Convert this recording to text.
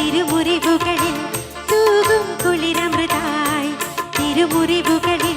തിരുമുറിവുകളിൽ തൂകും കുളിരമൃതായി. തിരുമുറിവുകളിൽ